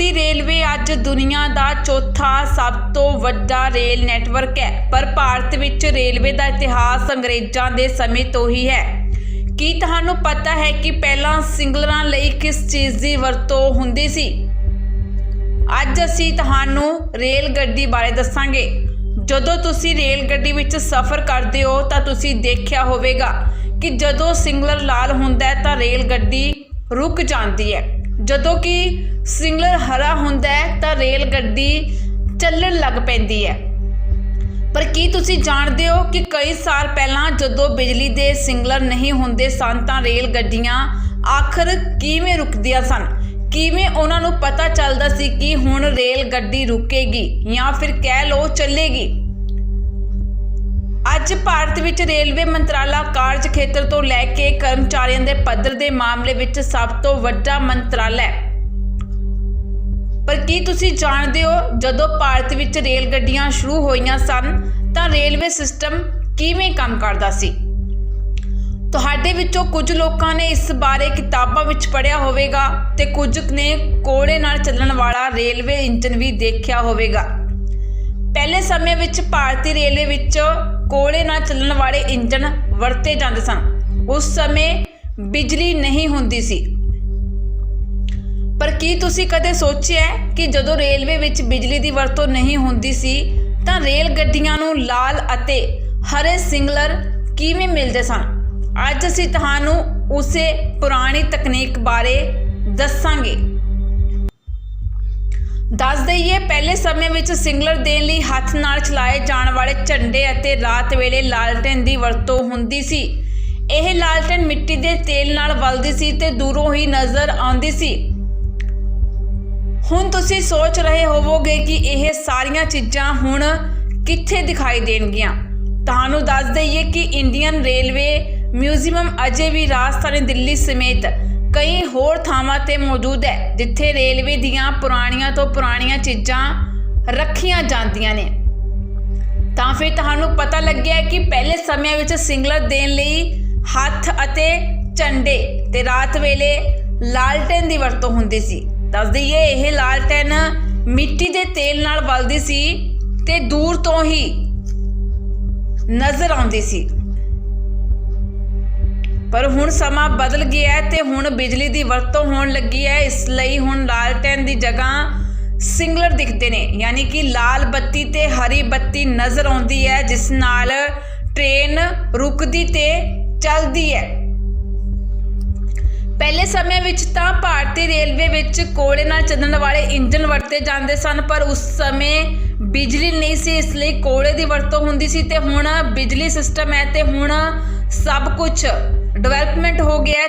ਭਾਰਤੀ railway ਅੱਜ ਦੁਨੀਆ ਦਾ ਚੌਥਾ ਸਭ ਤੋਂ ਵੱਡਾ ਰੇਲ ਨੈਟਵਰਕ ਹੈ, ਪਰ ਭਾਰਤ ਵਿੱਚ ਰੇਲਵੇ ਦਾ ਇਤਿਹਾਸ ਅੰਗਰੇਜ਼ਾਂ ਦੇ ਸਮੇਂ ਤੋਂ ਹੀ ਹੈ। ਕੀ ਤੁਹਾਨੂੰ ਪਤਾ ਹੈ ਕਿ ਪਹਿਲਾਂ ਸਿੰਗਲਰਾਂ ਲਈ ਕਿਸ ਚੀਜ਼ ਦੀ ਵਰਤੋਂ ਹੁੰਦੀ ਸੀ? ਅੱਜ ਅਸੀਂ ਤੁਹਾਨੂੰ ਰੇਲ ਗੱਡੀ ਬਾਰੇ ਦੱਸਾਂਗੇ। ਜਦੋਂ ਤੁਸੀਂ ਰੇਲ ਗੱਡੀ ਵਿੱਚ ਸਫ਼ਰ ਕਰਦੇ ਹੋ, ਤਾਂ ਤੁਸੀਂ ਦੇਖਿਆ ਹੋਵੇਗਾ ਕਿ ਜਦੋਂ ਸਿੰਗਲਰ ਲਾਲ ਹੁੰਦਾ ਹੈ, ਤਾਂ ਰੇਲ ਗੱਡੀ ਰੁਕ ਜਾਂਦੀ ਹੈ। ਜਦੋਂ ਕਿ ਸਿੰਗਲਰ ਹਰਾ ਹੁੰਦਾ ਹੈ ਤਾਂ ਰੇਲ ਗੱਡੀ ਚੱਲਣ ਲੱਗ ਪੈਂਦੀ ਹੈ। ਪਰ ਕੀ ਤੁਸੀਂ ਜਾਣਦੇ ਹੋ ਕਿ ਕਈ ਸਾਲ ਪਹਿਲਾਂ ਜਦੋਂ ਬਿਜਲੀ ਦੇ ਸਿੰਗਲਰ ਨਹੀਂ ਹੁੰਦੇ ਸਨ ਤਾਂ ਰੇਲ ਗੱਡੀਆਂ ਆਖਰ ਕਿਵੇਂ ਰੁਕਦੀਆਂ ਸਨ? ਕਿਵੇਂ ਉਹਨਾਂ ਨੂੰ ਪਤਾ ਚੱਲਦਾ ਸੀ ਕਿ ਹੁਣ ਰੇਲ ਗੱਡੀ ਰੁਕੇਗੀ ਜਾਂ ਫਿਰ ਕਹਿ ਲਓ ਚੱਲੇਗੀ? ਅੱਜ ਭਾਰਤ ਵਿੱਚ ਰੇਲਵੇ ਮੰਤਰਾਲਾ ਕਾਰਜ ਖੇਤਰ ਤੋਂ ਲੈ ਕੇ ਕਰਮਚਾਰੀਆਂ ਦੇ ਪੱਧਰ ਦੇ ਮਾਮਲੇ ਵਿੱਚ ਸਭ ਤੋਂ ਵੱਡਾ ਮੰਤਰਾਲਾ ਹੈ। ਪਰ ਕੀ ਤੁਸੀਂ ਜਾਣਦੇ ਹੋ, ਜਦੋਂ ਭਾਰਤ ਵਿੱਚ ਰੇਲ ਗੱਡੀਆਂ ਸ਼ੁਰੂ ਹੋਈਆਂ ਸਨ, ਤਾਂ ਰੇਲਵੇ ਸਿਸਟਮ ਕਿਵੇਂ ਕੰਮ ਕਰਦਾ ਸੀ? ਤੁਹਾਡੇ ਵਿੱਚੋਂ ਕੁਝ ਲੋਕਾਂ ਨੇ ਇਸ ਬਾਰੇ ਕਿਤਾਬਾਂ ਵਿੱਚ ਪੜ੍ਹਿਆ ਹੋਵੇਗਾ ਤੇ ਕੁਝ ਨੇ ਕੋੜੇ ਨਾਲ ਚੱਲਣ ਵਾਲਾ ਰੇਲਵੇ ਇੰਜਨ ਵੀ ਦੇਖਿਆ ਹੋਵੇਗਾ। ਪਹਿਲੇ ਸਮੇਂ ਵਿੱਚ ਭਾਰਤੀ ਰੇਲਵੇ ਵਿੱਚ ਕੋਲੇ ਨਾਲ ਚੱਲਣ ਵਾਲੇ ਇੰਜਨ ਵਰਤੇ ਜਾਂਦੇ ਸਨ। ਉਸ ਸਮੇਂ ਬਿਜਲੀ ਨਹੀਂ ਹੁੰਦੀ ਸੀ। ਪਰ ਕੀ ਤੁਸੀਂ ਕਦੇ ਸੋਚਿਆ ਕਿ ਜਦੋਂ ਰੇਲਵੇ ਵਿੱਚ ਬਿਜਲੀ ਦੀ ਵਰਤੋਂ ਨਹੀਂ ਹੁੰਦੀ ਸੀ, ਤਾਂ ਰੇਲ ਗੱਡੀਆਂ ਨੂੰ ਲਾਲ ਅਤੇ ਹਰੇ ਸਿੰਗਲਰ ਕਿਵੇਂ ਮਿਲਦੇ ਸਨ? ਅੱਜ ਅਸੀਂ ਤੁਹਾਨੂੰ ਉਸੇ ਪੁਰਾਣੀ ਤਕਨੀਕ ਬਾਰੇ ਦੱਸਾਂਗੇ। ਦੱਸ ਦਈਏ, ਪਹਿਲੇ ਸਮੇਂ ਵਿੱਚ ਸਿੰਗਲਰ ਦੇਣ ਲਈ ਹੱਥ ਨਾਲ ਚਲਾਏ ਜਾਣ ਵਾਲੇ ਝੰਡੇ ਅਤੇ ਰਾਤ ਵੇਲੇ ਲਾਲਟੈਨ ਦੀ ਵਰਤੋਂ ਹੁੰਦੀ ਸੀ। ਇਹ ਲਾਲਟੈਨ ਮਿੱਟੀ ਦੇ ਤੇਲ ਨਾਲ ਬਲਦੀ ਸੀ ਤੇ ਦੂਰੋਂ ਹੀ ਨਜ਼ਰ ਆਉਂਦੀ ਸੀ। ਹੁਣ ਤੁਸੀਂ ਸੋਚ ਰਹੇ ਹੋਵੋਗੇ ਕਿ ਇਹ ਸਾਰੀਆਂ ਚੀਜ਼ਾਂ ਹੁਣ ਕਿੱਥੇ ਦਿਖਾਈ ਦੇਣਗੀਆਂ? ਤੁਹਾਨੂੰ ਦੱਸ ਦਈਏ ਕਿ ਇੰਡੀਅਨ ਰੇਲਵੇ ਮਿਊਜ਼ੀਅਮ ਅਜੇ ਵੀ ਰਾਜਧਾਨੀ ਦਿੱਲੀ ਸਮੇਤ ਕਈ ਹੋਰ ਥਾਵਾਂ ਤੇ ਮੌਜੂਦ ਹੈ, ਜਿੱਥੇ ਰੇਲਵੇ ਦੀਆਂ ਪੁਰਾਣੀਆਂ ਤੋਂ ਪੁਰਾਣੀਆਂ ਚੀਜ਼ਾਂ ਰੱਖੀਆਂ ਜਾਂਦੀਆਂ ਨੇ। ਤਾਂ ਫਿਰ ਤੁਹਾਨੂੰ ਪਤਾ ਲੱਗਿਆ ਕਿ ਪਹਿਲੇ ਸਮਿਆਂ ਵਿੱਚ ਸਿੰਗਲਰ ਦੇਣ ਲਈ ਹੱਥ ਅਤੇ ਝੰਡੇ ਤੇ ਰਾਤ ਵੇਲੇ ਲਾਲਟੈਨ ਦੀ ਵਰਤੋਂ ਹੁੰਦੀ ਸੀ। ਦੱਸ ਦਈਏ, ਇਹ ਲਾਲਟੈਨ ਮਿੱਟੀ ਦੇ ਤੇਲ ਨਾਲ ਬਲਦੀ ਸੀ ਤੇ ਦੂਰ ਤੋਂ ਹੀ ਨਜ਼ਰ ਆਉਂਦੀ ਸੀ। ਪਰ ਹੁਣ ਸਮਾਂ ਬਦਲ ਗਿਆ ਹੈ ਤੇ ਹੁਣ ਬਿਜਲੀ ਦੀ ਵਰਤੋਂ ਹੋਣ ਲੱਗੀ ਹੈ। ਇਸ ਲਈ ਹੁਣ ਲਾਲਟੈਨ ਦੀ ਜਗ੍ਹਾ ਸਿੰਗਲਰ ਦਿਖਦੇ ਨੇ। ਯਾਨੀ ਕਿ ਲਾਲ ਬੱਤੀ ਤੇ ਹਰੀ ਬੱਤੀ ਨਜ਼ਰ ਆਉਂਦੀ ਹੈ, ਜਿਸ ਨਾਲ ਟ੍ਰੇਨ ਰੁਕਦੀ ਤੇ ਚੱਲਦੀ ਹੈ। ਪਹਿਲੇ ਸਮੇਂ ਵਿੱਚ ਤਾਂ ਭਾਰਤੀ ਰੇਲਵੇ ਵਿੱਚ ਕੋਲੇ ਨਾਲ ਚੱਲਣ ਵਾਲੇ ਇੰਜਨ ਵਰਤੇ ਜਾਂਦੇ ਸਨ, ਪਰ ਉਸ ਸਮੇਂ ਬਿਜਲੀ ਨਹੀਂ ਸੀ, ਇਸ ਲਈ ਕੋਲੇ ਦੀ ਵਰਤੋਂ ਹੁੰਦੀ ਸੀ ਤੇ ਹੁਣ ਬਿਜਲੀ ਸਿਸਟਮ ਹੈ ਤੇ ਹੁਣ ਸਭ ਕੁਝ ਡਿਵੈਲਪਮੈਂਟ ਹੋ ਗਿਆ